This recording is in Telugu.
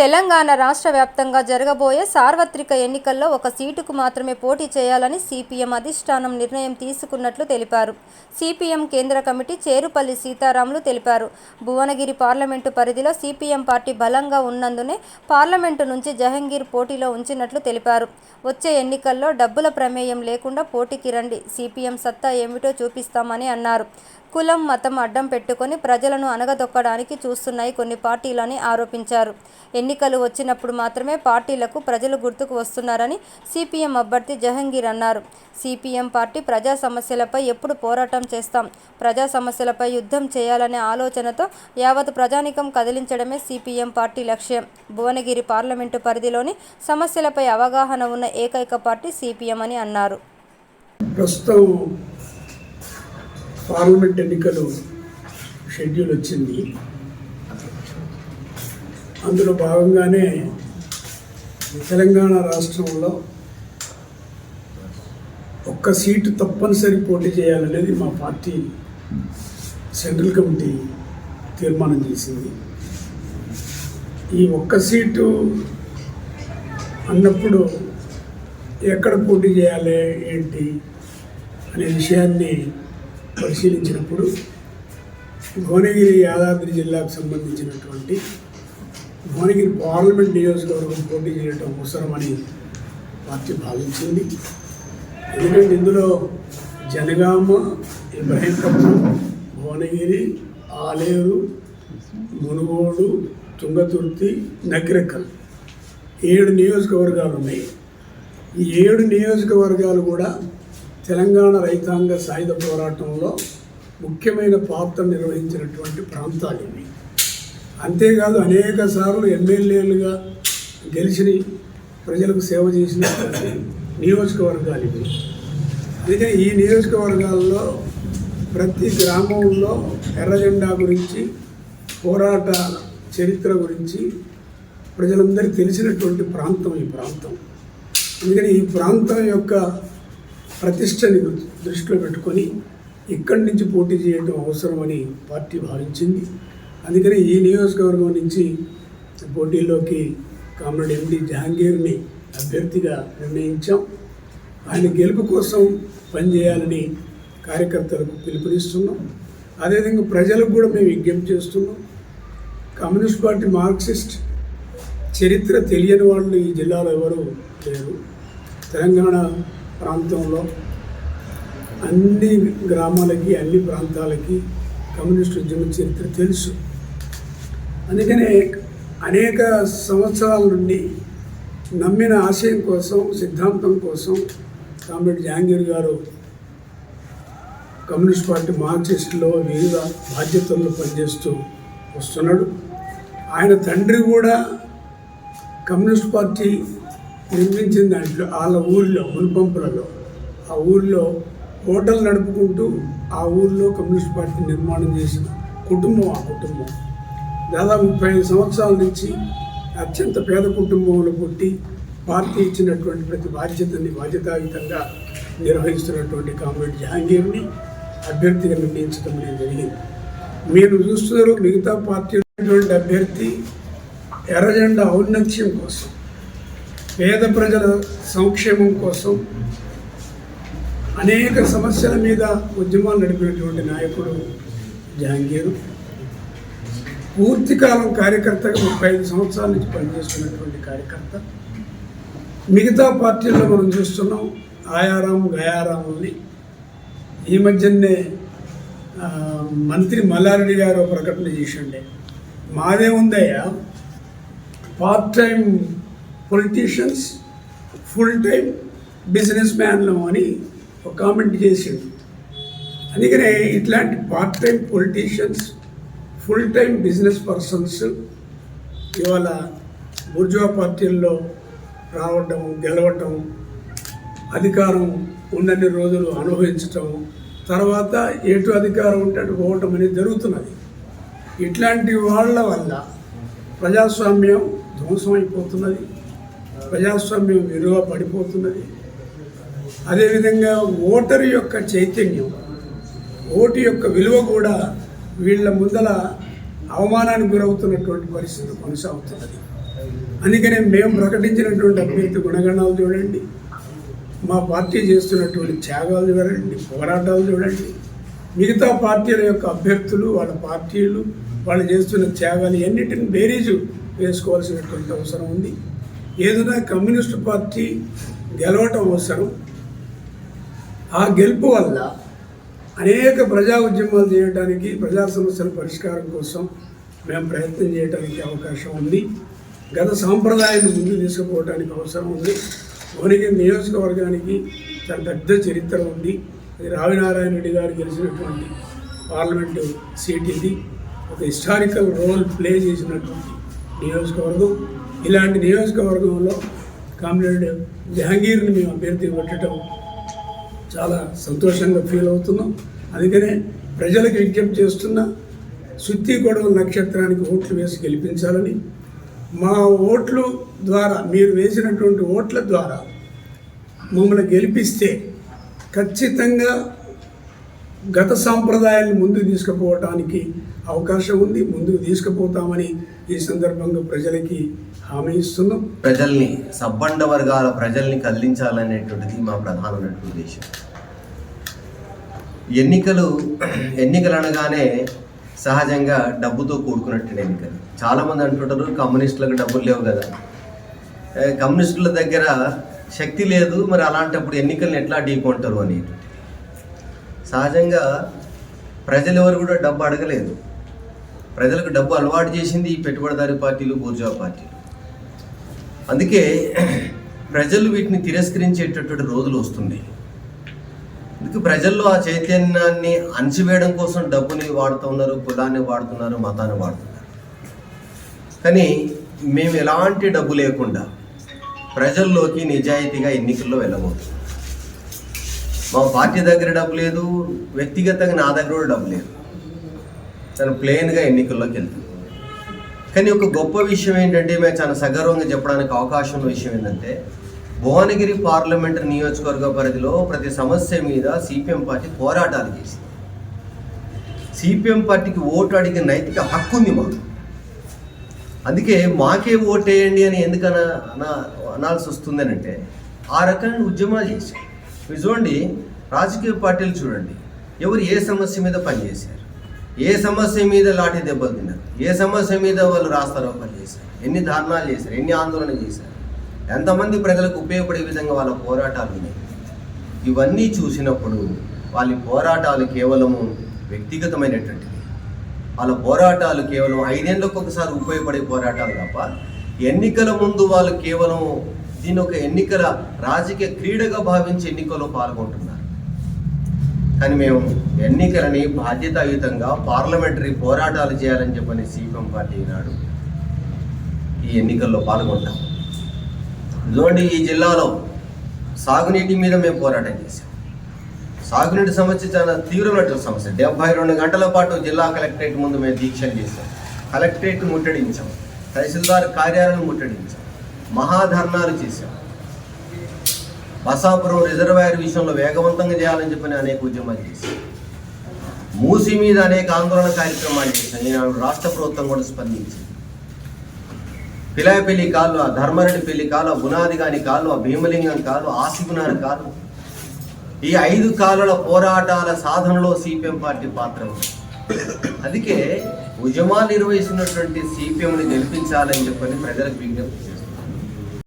తెలంగాణ రాష్ట్ర వ్యాప్తంగా జరగబోయే సార్వత్రిక ఎన్నికల్లో ఒక సీటుకు మాత్రమే పోటీ చేయాలని సిపిఎం అధిష్టానం నిర్ణయం తీసుకున్నట్లు తెలిపారు. సిపిఎం కేంద్ర కమిటీ చేరుపల్లి సీతారాములు తెలిపారు. భువనగిరి పార్లమెంటు పరిధిలో సిపిఎం పార్టీ బలంగా ఉన్నందునే పార్లమెంటు నుంచి జహంగీర్ పోటీలో ఉంచినట్లు తెలిపారు. వచ్చే ఎన్నికల్లో డబ్బుల ప్రమేయం లేకుండా పోటీకి రండి. సిపిఎం సత్తా ఏమిటో చూపిస్తామని అన్నారు. కులం మతం అడ్డం పెట్టుకొని ప్రజలను అనగదొక్కడానికి చూస్తున్నాయి కొన్ని పార్టీలని ఆరోపించారు. ఎన్నికలు వచ్చినప్పుడు మాత్రమే పార్టీలకు ప్రజలు గుర్తుకు వస్తున్నారని సిపిఎం అభ్యర్థి జహంగీర్ అన్నారు. సిపిఎం పార్టీ ప్రజా సమస్యలపై ఎప్పుడు పోరాటం చేస్తాం. ప్రజా సమస్యలపై యుద్ధం చేయాలనే ఆలోచనతో యావత్ ప్రజానికం కదిలించడమే సిపిఎం పార్టీ లక్ష్యం. భువనగిరి పార్లమెంటు పరిధిలోని సమస్యలపై అవగాహన ఉన్న ఏకైక పార్టీ సిపిఎం అని అన్నారు. ప్రస్తుతం పార్లమెంట్ ఎన్నికలు షెడ్యూల్ వచ్చింది. అందులో భాగంగానే తెలంగాణ రాష్ట్రంలో ఒక్క సీటు తప్పనిసరి పోటీ చేయాలనేది మా పార్టీ సెంట్రల్ కమిటీ తీర్మానం చేసింది. ఈ ఒక్క సీటు అన్నప్పుడు ఎక్కడ పోటీ చేయాలి ఏంటి అనే విషయాన్ని పరిశీలించినప్పుడు భువనగిరి యాదాద్రి జిల్లాకు సంబంధించినటువంటి భువనగిరి పార్లమెంట్ నియోజకవర్గం పోటీ చేయడం అవసరమని పార్టీ భావించింది. ఎందుకంటే ఇందులో జనగామ ఇబ్రహీంపట్నం భువనగిరి ఆలేరు మునుగోడు తుంగతుర్తి నకిరెక్కల్ ఏడు నియోజకవర్గాలు ఉన్నాయి. ఈ ఏడు నియోజకవర్గాలు కూడా తెలంగాణ రైతాంగ సాయుధ పోరాటంలో ముఖ్యమైన పాత్ర నిర్వహించినటువంటి ప్రాంతాలు ఇవి. అంతేకాదు అనేక సార్లు ఎమ్మెల్యేలుగా గెలిచిన ప్రజలకు సేవ చేసిన నియోజకవర్గాలు ఇవి. అందుకని ఈ నియోజకవర్గాల్లో ప్రతి గ్రామంలో ఎర్రజెండా గురించి పోరాట చరిత్ర గురించి ప్రజలందరికీ తెలిసినటువంటి ప్రాంతం ఈ ప్రాంతం. అందుకని ఈ ప్రాంతం యొక్క ప్రతిష్టని దృష్టిలో పెట్టుకొని ఇక్కడి నుంచి పోటీ చేయడం అవసరమని పార్టీ భావించింది. అందుకని ఈ నియోజకవర్గం నుంచి పోటీలోకి కామ్రేడ్ ఎండి జహాంగీర్ని అభ్యర్థిగా నిర్ణయించాం. ఆయన గెలుపు కోసం పనిచేయాలని కార్యకర్తలకు పిలుపునిస్తున్నాం. అదేవిధంగా ప్రజలకు కూడా మేము విజ్ఞప్తి చేస్తున్నాం. కమ్యూనిస్ట్ పార్టీ మార్క్సిస్ట్ చరిత్ర తెలియని వాళ్ళు ఈ జిల్లాలో ఎవరు లేరు. తెలంగాణ ప్రాంతంలో అన్ని గ్రామాలకి అన్ని ప్రాంతాలకి కమ్యూనిస్ట్ ఉద్యమ చరిత్ర తెలుసు. అందుకనే అనేక సంవత్సరాల నుండి నమ్మిన ఆశయం కోసం సిద్ధాంతం కోసం కామ్రేడ్ జహాంగీర్ గారు కమ్యూనిస్ట్ పార్టీ మార్క్సిస్టులో వివిధ బాధ్యతల్లో పనిచేస్తూ వస్తున్నాడు. ఆయన తండ్రి కూడా కమ్యూనిస్ట్ పార్టీ నిర్మించిన దాంట్లో వాళ్ళ ఊరిలో మున్పంపులలో ఆ ఊరిలో హోటల్ నడుపుకుంటూ ఆ ఊరిలో కమ్యూనిస్ట్ పార్టీ నిర్మాణం చేసిన కుటుంబం ఆ కుటుంబం. దాదాపు ముప్పై ఐదు సంవత్సరాల నుంచి అత్యంత పేద కుటుంబంలో పుట్టి పార్టీ ఇచ్చినటువంటి ప్రతి బాధ్యతని బాధ్యతాయుతంగా నిర్వహిస్తున్నటువంటి కామ్రేడ్ జహాంగీర్ని అభ్యర్థిగా నిర్ణయించడం అనేది జరిగింది. మీరు చూస్తున్నారు మిగతా పార్టీ అభ్యర్థి ఎర్రజెండా ఔన్నత్యం కోసం. పేద ప్రజల సంక్షేమం కోసం అనేక సమస్యల మీద ఉద్యమాలు నడిపినటువంటి నాయకుడు జహాంగీరు. పూర్తికాలం కార్యకర్తగా ముప్పై ఐదు సంవత్సరాల నుంచి పనిచేస్తున్నటువంటి కార్యకర్త. మిగతా పార్టీల్లో మనం చూస్తున్నాం ఆయారాం గయారాముల్ని. ఈ మధ్యనే మంత్రి మల్లారెడ్డి గారు ప్రకటన చేసిండే మాదేముందయ్యా part time politicians full time business మ్యాన్లు అని ఒక కామెంట్ చేసిండు. అందుకనే ఇట్లాంటి part time politicians full time business persons ఇవాళ బుర్జువా పార్టీల్లో రావటం గెలవటం అధికారం ఉన్నన్ని రోజులు అనుభవించటం తర్వాత ఎటు అధికారం ఉంటే అటు పోవటం అనేది జరుగుతున్నది. ఇట్లాంటి వాళ్ళ వల్ల ప్రజాస్వామ్యం ధ్వంసం అయిపోతున్నది ప్రజాస్వామ్యం విలువ పడిపోతున్నది. అదేవిధంగా ఓటరు యొక్క చైతన్యం ఓటు యొక్క విలువ కూడా వీళ్ళ ముందల అవమానానికి గురవుతున్నటువంటి పరిస్థితి కొనసాగుతున్నది. అందుకనే మేము ప్రకటించినటువంటి అభ్యర్థి గుణగణాలు చూడండి మా పార్టీ చేస్తున్నటువంటి త్యాగాలు చూడండి పోరాటాలు చూడండి. మిగతా పార్టీల యొక్క అభ్యర్థులు వాళ్ళ పార్టీలు వాళ్ళు చేస్తున్న త్యాగాలు ఎన్నిటిని బేరీజు వేసుకోవాల్సినటువంటి అవసరం ఉంది. ఏదైనా కమ్యూనిస్ట్ పార్టీ గెలవటం అవసరం. ఆ గెలుపు వల్ల అనేక ప్రజా ఉద్యమాలు చేయడానికి ప్రజా సమస్యల పరిష్కారం కోసం మేము ప్రయత్నం చేయడానికి అవకాశం ఉంది. గత సాంప్రదాయాన్ని ముందు తీసుకుపోవడానికి అవసరం ఉంది. మౌనిక నియోజకవర్గానికి చాలా పెద్ద చరిత్ర ఉంది. అది రావినారాయణ రెడ్డి గారు గెలిచినటువంటి పార్లమెంటు సీట్ ఇది. ఒక హిస్టారికల్ రోల్ ప్లే చేసినటువంటి నియోజకవర్గం. ఇలాంటి నియోజకవర్గంలో కామ్రేడ్ జహాంగీర్ని మేము అభ్యర్థి పెట్టడం చాలా సంతోషంగా ఫీల్ అవుతున్నాం. అందుకనే ప్రజలకు విజ్ఞప్తి చేస్తున్న సుత్తి గొడవ నక్షత్రానికి ఓట్లు వేసి గెలిపించాలని మా ఓట్లు ద్వారా మీరు వేసినటువంటి ఓట్ల ద్వారా మమ్మల్ని గెలిపిస్తే ఖచ్చితంగా గత సాంప్రదాయాన్ని ముందుకు తీసుకుపోవటానికి అవకాశం ఉంది ముందుకు తీసుకుపోతామని ఈ సందర్భంగా ప్రజలకి హామీ ఇస్తున్నాం. ప్రజల్ని సబ్బండ వర్గాల ప్రజల్ని కదిలించాలనేటువంటిది మా ప్రధానమైన ఉద్దేశం. ఎన్నికలు ఎన్నికలు అనగానే సహజంగా డబ్బుతో కూడుకున్నట్టు ఎన్నికలు. చాలామంది అంటుంటారు కమ్యూనిస్టులకు డబ్బులు లేవు కదా. కమ్యూనిస్టుల దగ్గర శక్తి లేదు మరి అలాంటప్పుడు ఎన్నికలను ఎట్లా ఢీకొంటారు అని సహజంగా ప్రజలు ఎవరు కూడా డబ్బు అడగలేదు. ప్రజలకు డబ్బు అలవాటు చేసింది ఈ పెట్టుబడిదారి పార్టీలు బూర్జా పార్టీలు. అందుకే ప్రజలు వీటిని తిరస్కరించేటటువంటి రోజులు వస్తున్నాయి. అందుకే ప్రజల్లో ఆ చైతన్యాన్ని అణచివేయడం కోసం డబ్బుని వాడుతున్నారు కులాన్ని వాడుతున్నారు మతాన్ని వాడుతున్నారు. కానీ మేము ఎలాంటి డబ్బు లేకుండా ప్రజల్లోకి నిజాయితీగా ఎన్నికల్లో వెళ్ళబోతున్నాం. మా పార్టీ దగ్గర డబ్బు లేదు వ్యక్తిగతంగా నా దగ్గర కూడా డబ్బు లేదు. తను ప్లెయిన్గా ఎన్నికల్లోకి వెళ్తాం కానీ ఒక గొప్ప విషయం ఏంటంటే మేము చాలా సగర్వంగా చెప్పడానికి అవకాశం ఉన్న విషయం ఏంటంటే భువనగిరి పార్లమెంటరీ నియోజకవర్గ పరిధిలో ప్రతి సమస్య మీద సిపిఎం పార్టీ పోరాటాలు చేసింది. సిపిఎం పార్టీకి ఓటు అడిగే నైతిక హక్కు ఉంది మాకు. అందుకే మాకే ఓటేయండి అని ఎందుకన్నా అన అనాల్సి వస్తుందని అంటే ఆ రకమైన ఉద్యమాలు చేశారు. చూడండి రాజకీయ పార్టీలు చూడండి ఎవరు ఏ సమస్య మీద పనిచేశారు? ఏ సమస్య మీద లాఠీ దెబ్బలు తిన్నారు? ఏ సమస్య మీద వాళ్ళు రాస్తారోపణలు చేశారు? ఎన్ని ధర్నాలు చేశారు? ఎన్ని ఆందోళన చేశారు? ఎంతమంది ప్రజలకు ఉపయోగపడే విధంగా వాళ్ళ పోరాటాలు ఉన్నాయి? ఇవన్నీ చూసినప్పుడు వాళ్ళ పోరాటాలు కేవలము వ్యక్తిగతమైనటువంటివి. వాళ్ళ పోరాటాలు కేవలం ఐదేళ్ళకు ఒకసారి ఉపయోగపడే పోరాటాలు తప్ప ఎన్నికల ముందు వాళ్ళు కేవలం దీని ఒక ఎన్నికల రాజకీయ క్రీడగా భావించి ఎన్నికల్లో పాల్గొంటున్నారు. కానీ మేము ఎన్నికలని బాధ్యతాయుతంగా పార్లమెంటరీ పోరాటాలు చేయాలని చెప్పని సిపిఎం పార్టీ ఈనాడు ఈ ఎన్నికల్లో పాల్గొంటాం. ఇదిగోండి ఈ జిల్లాలో సాగునీటి మీద మేము పోరాటం చేశాం. సాగునీటి సమస్య చాలా తీవ్రమైనటువంటి సమస్య. డెబ్బై రెండు గంటల పాటు జిల్లా కలెక్టరేట్ ముందు మేము దీక్షలు చేసాం కలెక్టరేట్ ముట్టడించాం. తహసీల్దార్ కార్యాలయం ముట్టడించాం. మహాధర్నాలు చేశాం. బసాపురం రిజర్వాయర్ విషయంలో వేగవంతంగా చేయాలని చెప్పని అనేక ఉద్యమాలు చేశాను మూసి మీద అనేక ఆందోళన కార్యక్రమాలు చేశాను నేను రాష్ట్ర ప్రభుత్వం కూడా స్పందించింది. పిలాయపల్లి కాలు ఆ ధర్మారెడ్డి పెళ్ళి కాలు ఆ బునాది కాని కాలు ఆ భీమలింగం కాలు ఆసిగునారు కాలు ఈ ఐదు కాలుల పోరాటాల సాధనలో సిపిఎం పార్టీ పాత్ర ఉంది. అందుకే ఉద్యమాలు నిర్వహిస్తున్నటువంటి సిపిఎంని గెలిపించాలని చెప్పని ప్రజలకు విజ్ఞప్తి